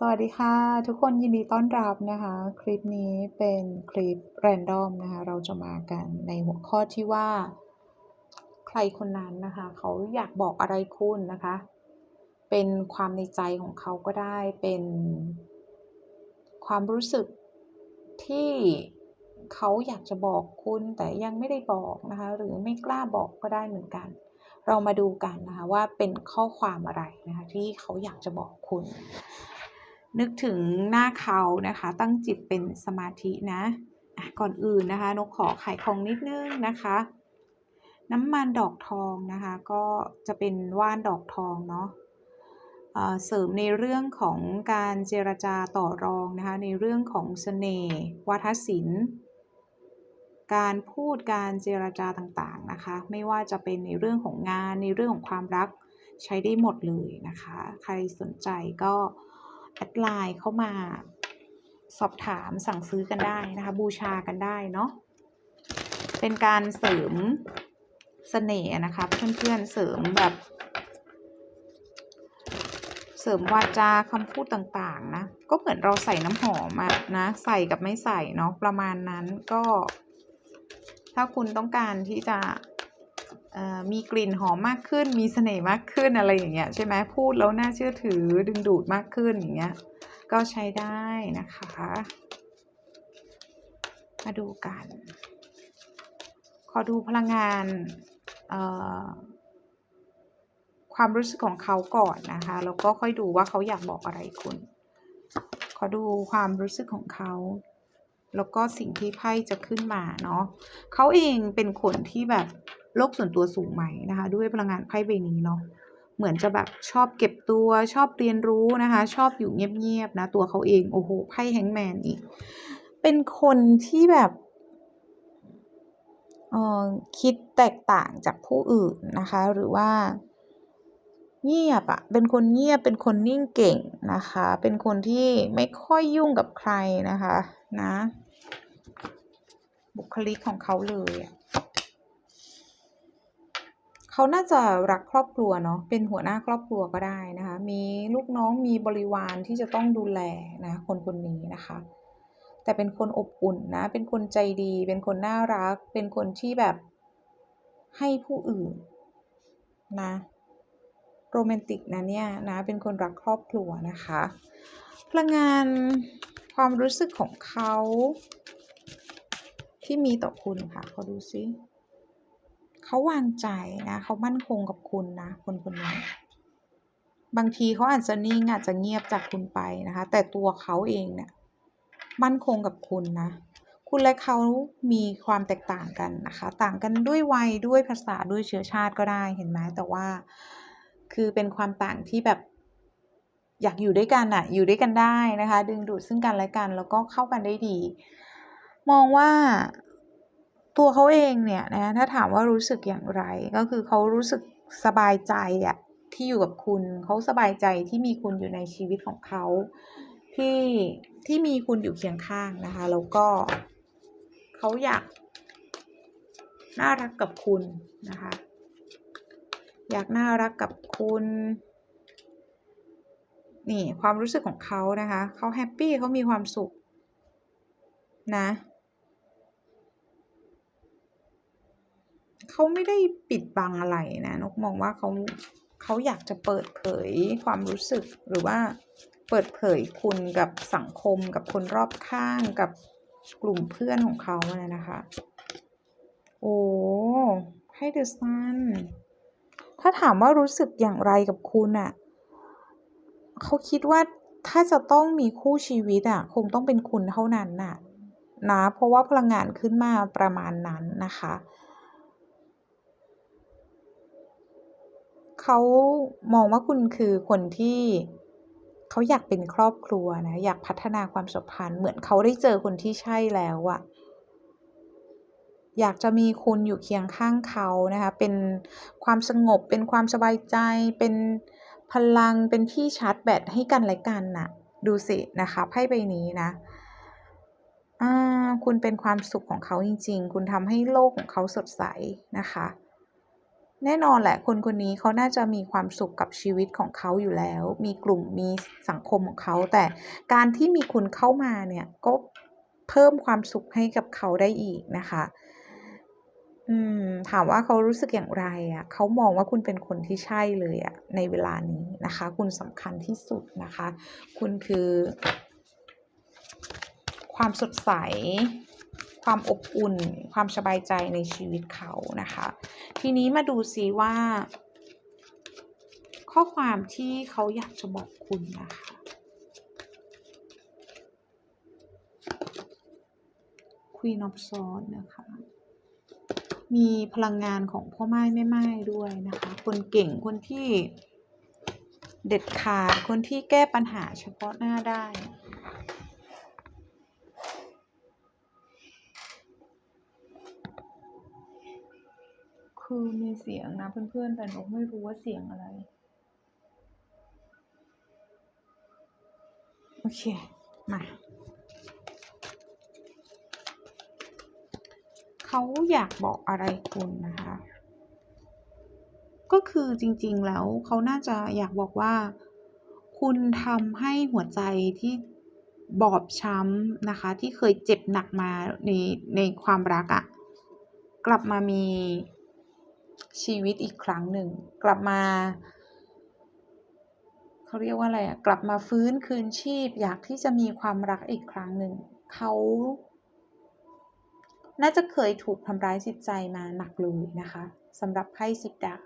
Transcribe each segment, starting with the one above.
สวัสดีค่ะ ทุกคนยินดีต้อนรับนะคะ คลิปนี้เป็นคลิปแรนดอมนะคะ เราจะมากันในหัวข้อที่ว่า ใครคนนั้นนะคะ เขาอยากบอกอะไรคุณนะคะ เป็นความในใจของเขาก็ได้เป็นความรู้สึกที่เขาอยากจะบอกคุณแต่ยังไม่ได้บอกนะคะ หรือไม่กล้าบอกก็ได้เหมือนกัน เรามาดูกันนะคะว่าเป็นข้อความอะไรนะคะที่เขาอยากจะบอกคุณ นึกถึงหน้าเขานะคะ ตั้งจิตเป็นสมาธินะะก่อนอื่นนะคะนกขอไขายของนิดนึงนะคะ น้ำมันดอกทองนะคะ ก็จะเป็นว่านดอกทองเนาะเอ่อเสริมในเรื่องของการเจรจาต่อรองนะคะ ในเรื่องของเสน่ห์วาทศิลป์ การพูดการเจรจาต่างๆนะคะ ไม่ว่าจะเป็นในเรื่องของงานในเรื่องของความรักใช้ได้หมดเลยนะคะ ใครสนใจก็ แอดไลน์เข้ามาสอบถามสั่งซื้อกันได้นะคะ บูชากันได้เนาะเป็นการเสริมเสน่ห์นะคะเพื่อนๆเสริมแบบ เสริมวาจาคำพูดต่างๆนะ ก็เหมือนเราใส่น้ำหอมอะนะ ใส่กับไม่ใส่เนาะประมาณนั้นก็ ถ้าคุณต้องการที่จะ มีกลิ่นหอมมากขึ้น มีเสน่ห์มากขึ้นอะไรอย่างเงี้ยใช่ไหมพูดแล้วน่าเชื่อถือดึงดูดมากขึ้นอย่างเงี้ยก็ใช้ได้นะคะ มาดูกัน ขอดูพลังงานความรู้สึกของเขาก่อนนะคะ แล้วก็ค่อยดูว่าเขาอยากบอกอะไรคุณ ขอดูความรู้สึกของเขา แล้วก็สิ่งที่ไพ่จะขึ้นมาเนาะเขาเองเป็นคนที่แบบโลกส่วนตัวสูงไหมนะคะ ด้วยพลังงานไพ่ใบนี้เนาะเหมือนจะแบบชอบเก็บตัวชอบเรียนรู้นะคะ ชอบอยู่เงียบๆนะ ตัวเขาเองโอ้โหไพ่แฮงแมนอีก เป็นคนที่แบบออคิดแตกต่างจากผู้อื่นนะคะ หรือว่า เงียบอะเป็นคนเงียบเป็นคนนิ่งเก่งนะคะ เป็นคนที่ไม่ค่อยยุ่งกับใครนะคะ นะ บุคลิกของเขาเลยอะเขาน่าจะรักครอบครัวเนาะเป็นหัวหน้าครอบครัวก็ได้นะคะ มีลูกน้องมีบริวารที่จะต้องดูแลนะคนคนนี้นะคะ แต่เป็นคนอบอุ่นนะ เป็นคนใจดี เป็นคนน่ารัก เป็นคนที่แบบให้ผู้อื่นนะโรแมนติกนะเนี่ยนะเป็นคนรักครอบครัวนะคะ พลังงาน ความรู้สึกของเขา ที่มีต่อคุณค่ะเขาดูซิเขาวางใจนะ เขามั่นคงกับคุณนะ คนคนนี้บางทีเขาอาจจะนิ่งอาจจะเงียบจากคุณไปนะคะ แต่ตัวเขาเองเนี่ย มั่นคงกับคุณนะ คุณและเขามีความแตกต่างกันนะคะ ต่างกันด้วยวัยด้วยภาษาด้วยเชื้อชาติก็ได้เห็นไหมแต่ว่า คือเป็นความต่างที่แบบ อยากอยู่ด้วยกันอะอยู่ด้วยกันได้นะคะ ดึงดูดซึ่งกันและกัน แล้วก็เข้ากันได้ดี มองว่าตัวเขาเองเนี่ยนะถ้าถามว่ารู้สึกอย่างไร ก็คือเขารู้สึกสบายใจอะที่อยู่กับคุณเขาสบายใจที่มีคุณอยู่ในชีวิตของเขาที่ที่มีคุณอยู่เคียงข้างนะคะ แล้วก็เขาอยากน่ารักกับคุณนะคะ อยากน่ารักกับคุณ นี่ความรู้สึกของเขานะคะเขาแฮปปี้เขามีความสุขนะเขาไม่ได้ปิดบังอะไรนะนกมองว่าเขาเขาอยากจะเปิดเผยความรู้สึกหรือว่าเปิดเผยคุณกับสังคมกับคนรอบข้างกับกลุ่มเพื่อนของเขาเนี่ยนะคะ โอ้ให้เดอะซันถ้าถามว่ารู้สึกอย่างไรกับคุณอะ เขาคิดว่าถ้าจะต้องมีคู่ชีวิตอะคงต้องเป็นคุณเท่านั้นน่ะนะเพราะว่าพลังงานขึ้นมาประมาณนั้นนะคะเขามองว่าคุณคือคนที่เขาอยากเป็นครอบครัวนะ อยากพัฒนาความสัมพันธ์เหมือนเขาได้เจอคนที่ใช่แล้วอะอยากจะมีคุณอยู่เคียงข้างเขานะคะ เป็นความสงบเป็นความสบายใจเป็น พลังเป็นที่ชาร์จแบตให้กันและกันน่ะ ดูสินะคะไพ่ใบนี้นะอ่าคุณเป็นความสุขของเขาจริง ๆ คุณทำให้โลกของเขาสดใสนะคะ แน่นอนแหละคนคนนี้เขาน่าจะมีความสุขกับชีวิตของเขาอยู่แล้ว มีกลุ่มมีสังคมของเขา แต่การที่มีคุณเข้ามาเนี่ยก็เพิ่มความสุขให้กับเขาได้อีกนะคะ อืม ถามว่าเขารู้สึกอย่างไรอะเขามองว่าคุณเป็นคนที่ใช่เลยอะในเวลานี้นะคะ คุณสำคัญที่สุดนะคะ คุณคือ ความสดใส ความอบอุ่น ความสบายใจในชีวิตเขานะคะ ทีนี้มาดูซิว่า ข้อความที่เขาอยากจะบอกคุณนะคะ Queen of s w o r d นะคะ มีพลังงานของพ่อไม้แม่ไม้ด้วยนะคะ คนเก่งคนที่เด็ดขาดคนที่แก้ปัญหาเฉพาะหน้าได้ คือมีเสียงนะเพื่อนๆแต่นกไม่รู้ว่าเสียงอะไร โอเค มา เขาอยากบอกอะไรคุณนะคะ ก็คือจริงๆแล้วเขาน่าจะอยากบอกว่า คุณทำให้หัวใจที่บอบช้ำนะคะ ที่เคยเจ็บหนักมาในในความรักอะกลับมามีชีวิตอีกครั้งหนึ่ง กลับมาเขาเรียกว่าอะไรอะกลับมาฟื้นคืนชีพ อยากที่จะมีความรักอีกครั้งหนึ่งเขา น่าจะเคยถูกทำร้ายจิตใจมาหนักเลยนะคะสำหรับไพ่สิบดาบ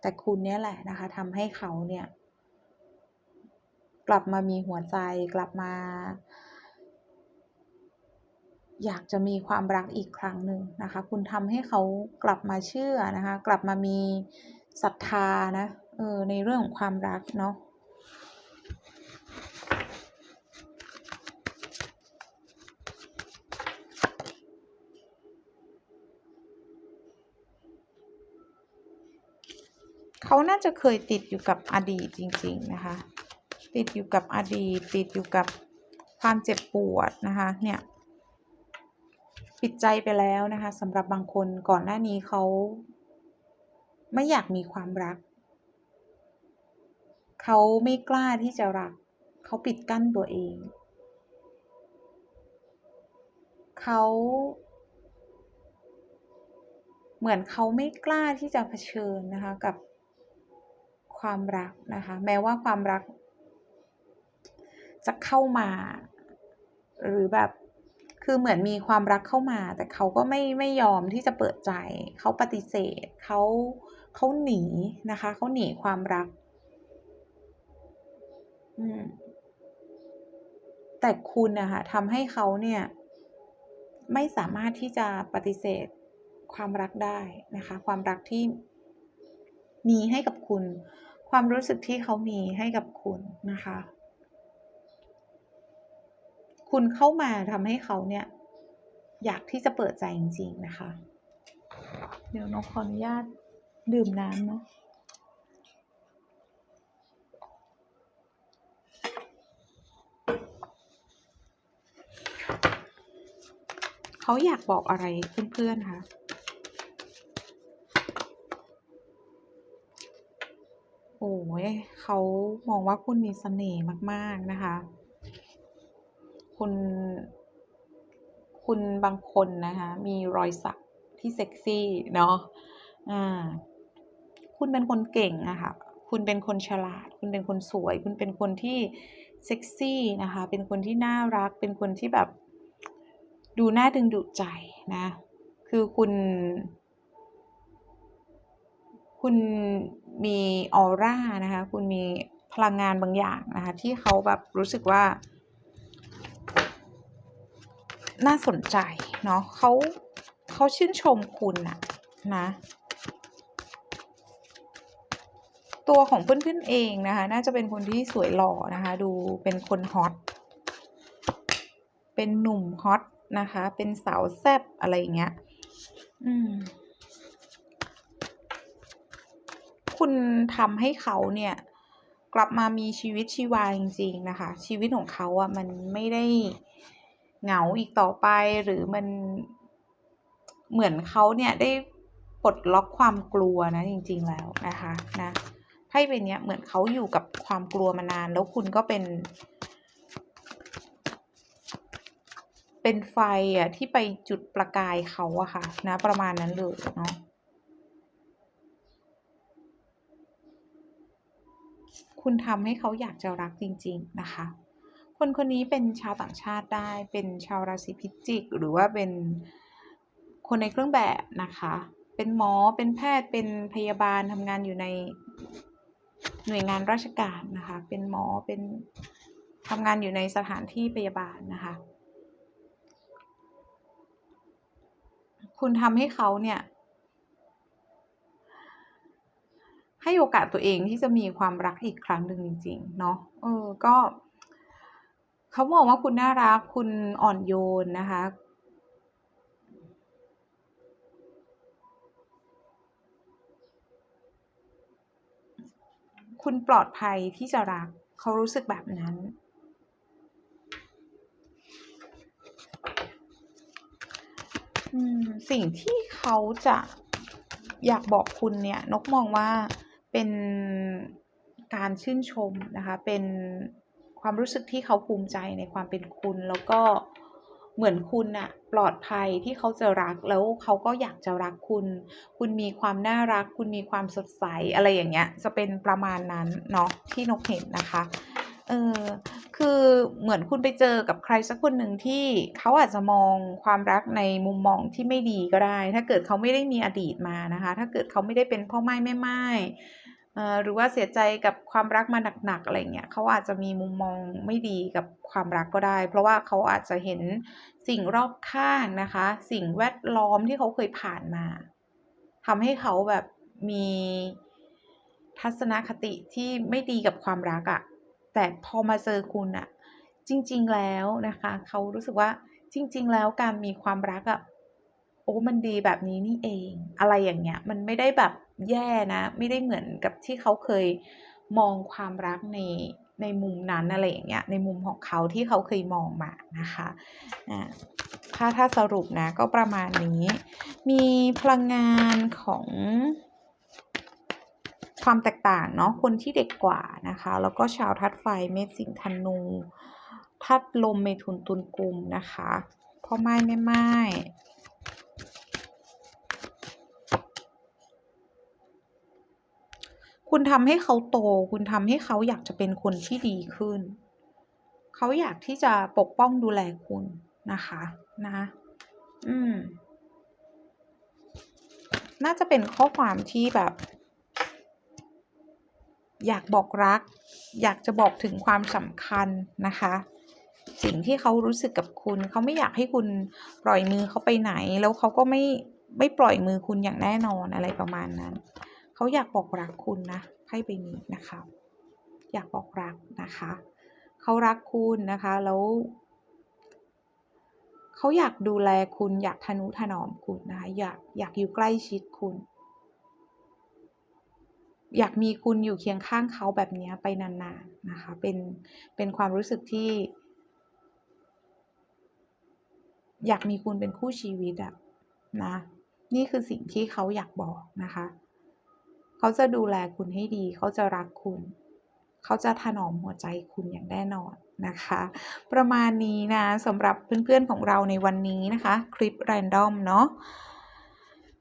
แต่คุณเนี่ยแหละนะคะทำให้เขาเนี่ย กลับมามีหัวใจกลับมา อยากจะมีความรักอีกครั้งหนึ่งนะคะ คุณทำให้เขากลับมาเชื่อนะคะ กลับมามีศรัทธานะเออในเรื่องของความรักเนาะ เขาน่าจะเคยติดอยู่กับอดีตจริง ๆ นะคะ ติดอยู่กับอดีต ติดอยู่กับความเจ็บปวดนะคะ เนี่ย ปิดใจไปแล้วนะคะสำหรับบางคนก่อนหน้านี้เขาไม่อยากมีความรัก เขาไม่กล้าที่จะรัก เขาปิดกั้นตัวเอง เขาเหมือนเขาไม่กล้าที่จะเผชิญนะคะกับ ความรักนะคะ แม้ว่าความรัก จะเข้ามา หรือแบบคือเหมือนมีความรักเข้ามา แต่เขาก็ไม่ไม่ยอมที่จะเปิดใจ เขาปฏิเสธเขาเขาหนีนะคะเขาหนีความรัก อืมแต่คุณนะคะทำให้เขาเนี่ย ไม่สามารถที่จะปฏิเสธความรักได้นะคะ ความรักที่มีให้กับคุณ ความรู้สึกที่เขามีให้กับคุณนะคะ คุณเข้ามาทำให้เขาเนี่ย อยากที่จะเปิดใจจริง ๆ นะคะ เดี๋ยวนกขออนุญาตดื่มน้ำนะเขาอยากบอกอะไรเพื่อนๆคะ? โอ้โฮเขามองว่าคุณมีเสน่ห์มาก ๆ นะคะ คุณ คุณบางคนนะคะ มีรอยสักที่เซ็กซี่เนาะอ่าคุณเป็นคนเก่งอะค่ะ คุณเป็นคนฉลาด คุณเป็นคนสวย คุณเป็นคนที่เซ็กซี่นะคะ เป็นคนที่น่ารัก เป็นคนที่แบบ ดูน่าดึงดูดใจนะ คือคุณ คุณ มีออร่านะคะ คุณมีพลังงานบางอย่างนะคะ ที่เขาแบบรู้สึกว่า น่าสนใจเนาะเขาเขาชื่นชมคุณน่ะนะ ตัวของเพื่อนๆเองนะคะ น่าจะเป็นคนที่สวยหล่อนะคะ ดูเป็นคนฮอตเป็นหนุ่มฮอตนะคะ เป็นสาวแซ่บอะไรอย่างเงี้ย อืม คุณทำให้เขาเนี่ย กลับมามีชีวิตชีวาจริงๆนะคะ ชีวิตของเขาอะมันไม่ได้เหงาอีกต่อไปหรือมันเหมือนเขาเนี่ยได้ปลดล็อกความกลัวนะจริง ๆแล้วนะคะนะไพ่ใบเนี้ยเหมือนเขาอยู่กับความกลัวมานาน แล้วคุณก็เป็น เป็นไฟอะที่ไปจุดประกายเขาอะค่ะ นะ ประมาณนั้นเลยเนาะ คุณทำให้เขาอยากจะรักจริง ๆ นะคะ คนคนนี้เป็นชาวต่างชาติได้ เป็นชาวราศีพิจิก หรือว่าเป็นคนในเครื่องแบบนะคะ เป็นหมอ เป็นแพทย์ เป็นพยาบาลทำงานอยู่ในหน่วยงานราชการนะคะ เป็นหมอ เป็นทำงานอยู่ในสถานที่พยาบาลนะคะ คุณทำให้เขาเนี่ย ให้โอกาสตัวเองที่จะมีความรักอีกครั้งหนึ่งจริงๆเนาะเออก็ เขาบอกว่าคุณน่ารักคุณอ่อนโยนนะคะ คุณปลอดภัยที่จะรัก เขารู้สึกแบบนั้นสิ่งที่เขาจะอยากบอกคุณเนี่ย นกมองว่า เป็นการชื่นชมนะคะ เป็นความรู้สึกที่เขาภูมิใจในความเป็นคุณ แล้วก็เหมือนคุณน่ะปลอดภัยที่เขาจะรักแล้วเขาก็อยากจะรักคุณ คุณมีความน่ารัก คุณมีความสดใสอะไรอย่างเงี้ย จะเป็นประมาณนั้นเนาะที่นกเห็นนะคะเออคือเหมือนคุณไปเจอกับใครสักคนหนึ่งที่เขาอาจจะมองความรักในมุมมองที่ไม่ดีก็ได้ ถ้าเกิดเขาไม่ได้มีอดีตมานะคะ ถ้าเกิดเขาไม่ได้เป็นพ่อไม้แม่ไม้ หรือว่าเสียใจกับความรักมาหนักๆอะไรเงี้ยเขาอาจจะมีมุมมองไม่ดีกับความรักก็ได้ เพราะว่าเขาอาจจะเห็นสิ่งรอบข้างนะคะ สิ่งแวดล้อมที่เขาเคยผ่านมาทำให้เขาแบบมีทัศนคติที่ไม่ดีกับความรักอะแต่พอมาเจอคุณน่ะจริง ๆแล้วนะคะเขารู้สึกว่าจริง ๆ แล้วการมีความรักอะโอ้มันดีแบบนี้นี่เอง อะไรอย่างเงี้ย มันไม่ได้แบบ แย่นะ ไม่ได้เหมือนกับที่เขาเคยมองความรักในในมุมนั้นอะไรอย่างเงี้ยในมุมของเขาที่เขาเคยมองมานะคะอ่าถ้าถ้าสรุปนะก็ประมาณนี้ มีพลังงานของความแตกต่างเนาะคนที่เด็กกว่านะคะ แล้วก็ชาวธาตุไฟเมษสิงธนูธาตุลมเมถุนตุลกุมนะคะพ่อไม้แม่ไม้ คุณทำให้เขาโต คุณทำให้เขาอยากจะเป็นคนที่ดีขึ้น เขาอยากที่จะปกป้องดูแลคุณนะคะนะ อืม น่าจะเป็นข้อความที่แบบ อยากบอกรัก อยากจะบอกถึงความสำคัญนะคะ สิ่งที่เขารู้สึกกับคุณ เขาไม่อยากให้คุณปล่อยมือเขาไปไหน แล้วเขาก็ไม่ไม่ปล่อยมือคุณอย่างแน่นอนอะไรประมาณนั้น เขาอยากบอกรักคุณนะไพ่ใบนี้นะคะ อยากบอกรักนะคะเขารักคุณนะคะแล้วเขาอยากดูแลคุณอยากทนุถนอมคุณนะคะอยากอยากอยู่ใกล้ชิดคุณ อยากมีคุณอยู่เคียงข้างเขาแบบนี้ไปนานๆนะคะ เป็นเป็นความรู้สึกที่ อยากมีคุณเป็นคู่ชีวิตอะนะ นี่คือสิ่งที่เขาอยากบอกนะคะ เขาจะดูแลคุณให้ดี เขาจะรักคุณ เขาจะถนอมหัวใจคุณอย่างแน่นอนนะคะ ประมาณนี้นะสำหรับเพื่อนๆของเราในวันนี้นะคะ คลิป random เนาะ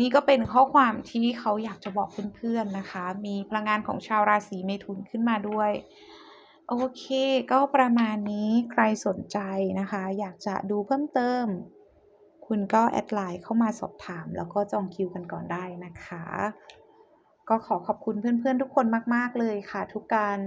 นี่ก็เป็นข้อความที่เขาอยากจะบอกเพื่อนๆนะคะ มีพลังงานของชาวราศีเมถุนขึ้นมาด้วย โอเค ก็ประมาณนี้ใครสนใจนะคะ อยากจะดูเพิ่มเติม คุณก็แอดไลน์เข้ามาสอบถาม แล้วก็จองคิวกันก่อนได้นะคะ ก็ขอขอบคุณเพื่อนๆทุกคนมาก ๆ เลยค่ะ ทุกการ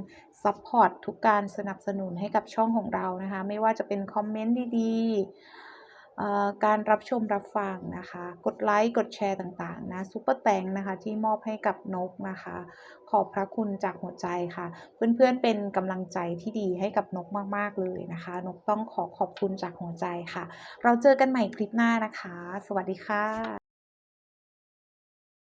ซัปพอร์ตทุกการสนับสนุนให้กับช่องของเรานะคะ ไม่ว่าจะเป็นคอมเมนต์ดีๆ การรับชมรับฟังนะคะ กดไลค์กดแชร์ต่างๆนะซุปเปอร์แตงนะคะที่มอบให้กับนกนะคะ ขอบพระคุณจากหัวใจค่ะ เพื่อนๆเป็นกำลังใจที่ดีให้กับนกมากๆเลยนะคะ นกต้องขอขอบคุณจากหัวใจค่ะ เราเจอกันใหม่คลิปหน้านะคะ สวัสดีค่ะ